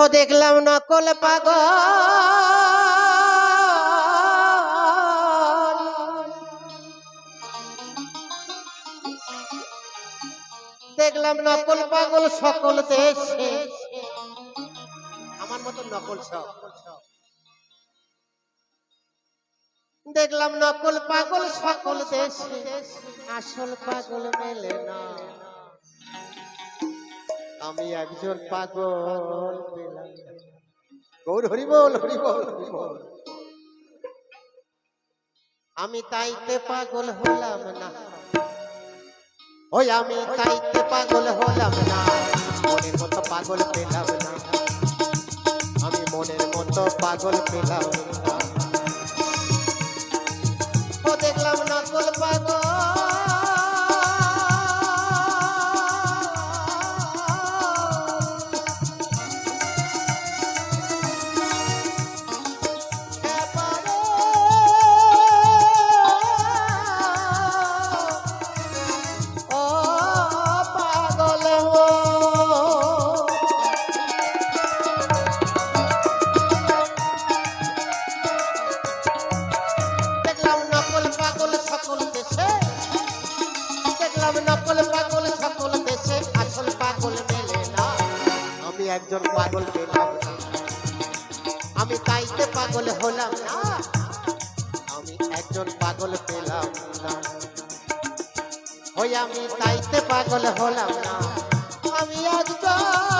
ও দেখলাম নকল পাগল। দেখলাম নকল পাগল সকল দেশে। আমার মতো নকল দেখলাম নকল পাগল সকল দেশে। আসল পাগল মেলে না। আমি একজন পাগল। পেলাম গৌর হরি বল হরি বল আমি তাইতে পাগল হলাম না। ওই আমি তাইতে পাগল হলাম না। মনের মতো পাগল পেলাম না। আমি মনের মতো পাগল পেলাম না। ও দেখলাম নকল পাগল। একজন পাগল পেলাম না। ওই আমি তাইতে পাগল হলাম না। আমি একজন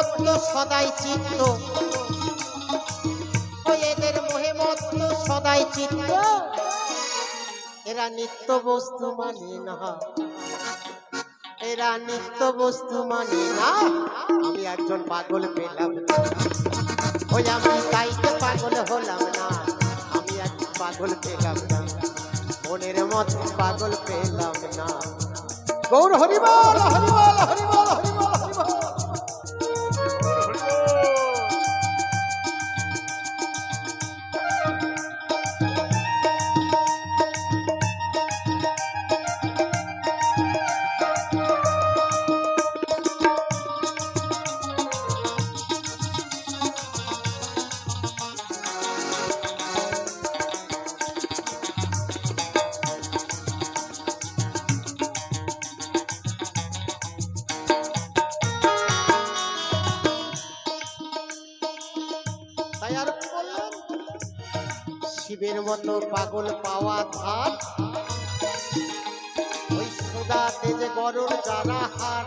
মত্ত সদাই চিত্ত। এদের মোহে মত্ত সদাই চিত্ত। এরা নিত্য বস্তু মানে না। এরা নিত্য বস্তু মানে না। আমি একজন পাগল পেলাম। ওই আমি তাইতে পাগল হলাম না। আমি এক পাগল পেলাম না। মনের মতো পাগল পেলাম না। গৌর হরিবল হরিবল হরিবল হরিবল। শিবের মতো পাগল পাওয়া ধান ওই গরুর জানা হার।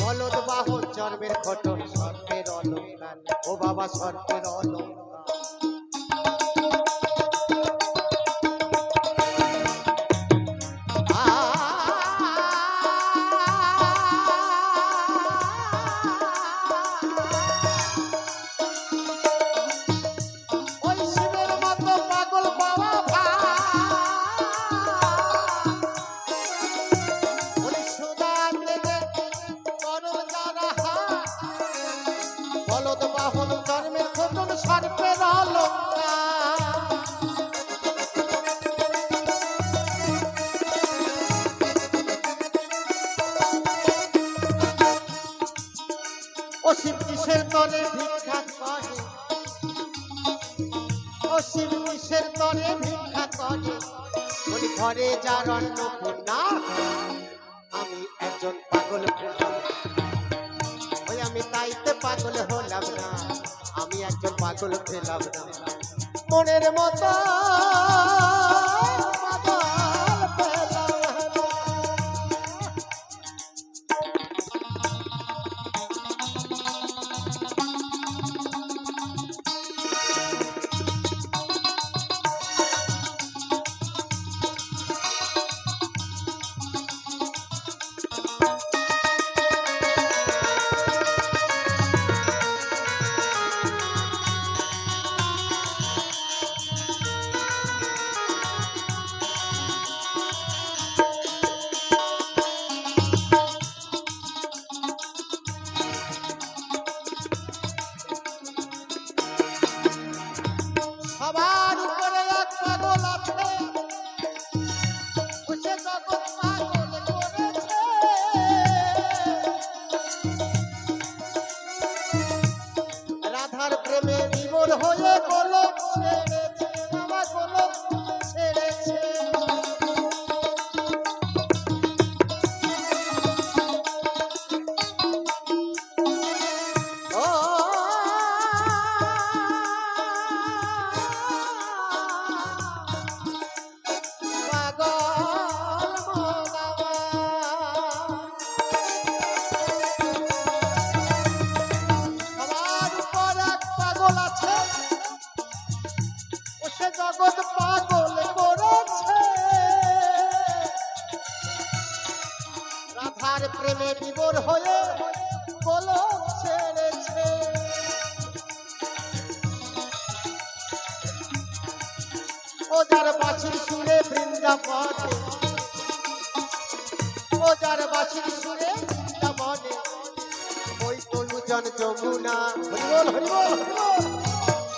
বলদ বাহন চর্মের খটন সর্পের অলঙ্কার। ও বাবা সর্পের অলঙ্কার। কিসের তলে ভিক্ষা করে। শিব কিসের তলে ভিক্ষা করে। বলি, ঘরে যার অন্নপূর্ণা, আমি একজন পাগল ওই আমি তাইতে পাগল হলাম না, আমি একজন পাগল পেলাম না। মনের মতো ও যার বাঁশির সুরে বৃন্দাবনে ও যার বাঁশির সুরে ওই তো দুজন যমুনা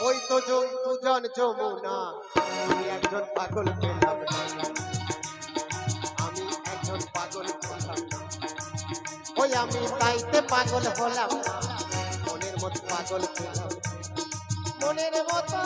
ওই তো জন- দুজন যমুনা আমি একজন পাগল। আমি একজন পাগল পেলাম। ওই আমি তাইতে পাগল হলাম। মনের মতো পাগল পেলাম মনের মতো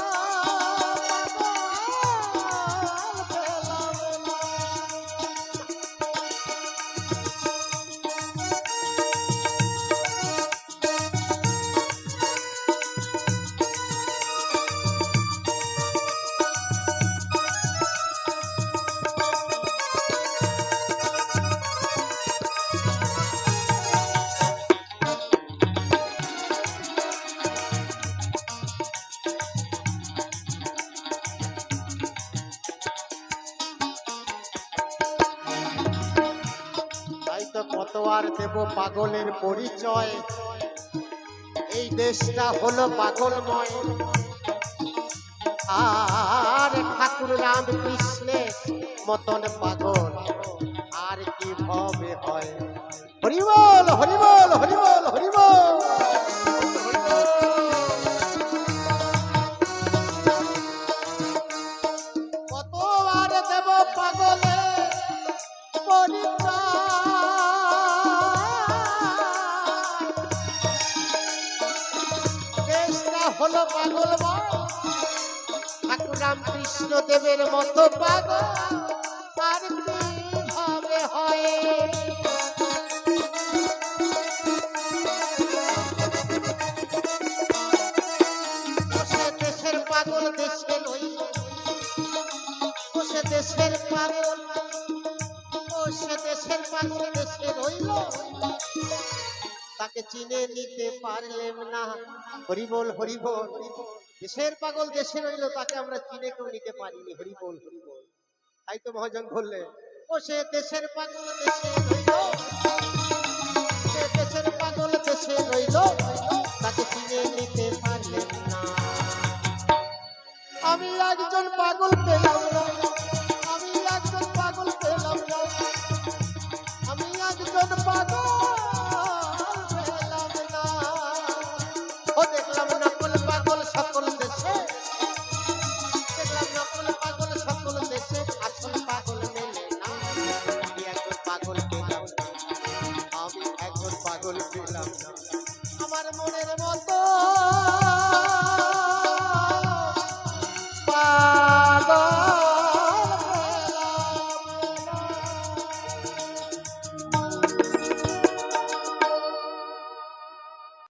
আর দেব পাগলের পরিচয়। এই দেশটা হলো পাগলময়। আর ঠাকুর রাম কৃষ্ণের মতন পাগল। আর কি ভবে হয়। হরিবল হরিবল হরিবল! ঠাকুর রামকৃষ্ণ দেবের মতো দেশের পাগল দেশের পাগল দেশের পাগল দেশে রইল তাকে চিনে নিতে পারলেন না। হরিবল হরিবল। দেশের পাগল দেশে রইল, তাকে আমরা চিনে কেউ নিতে পারিনি, হরিবল। হরিবল তাই তো মহাজন বললে ও সে দেশের পাগল দেশে রইল, সে দেশের পাগল দেশে রইল, তাকে চিনে নিতে পারলেন না। আমি একজন পাগল পেলাম না। আমার মনের মতো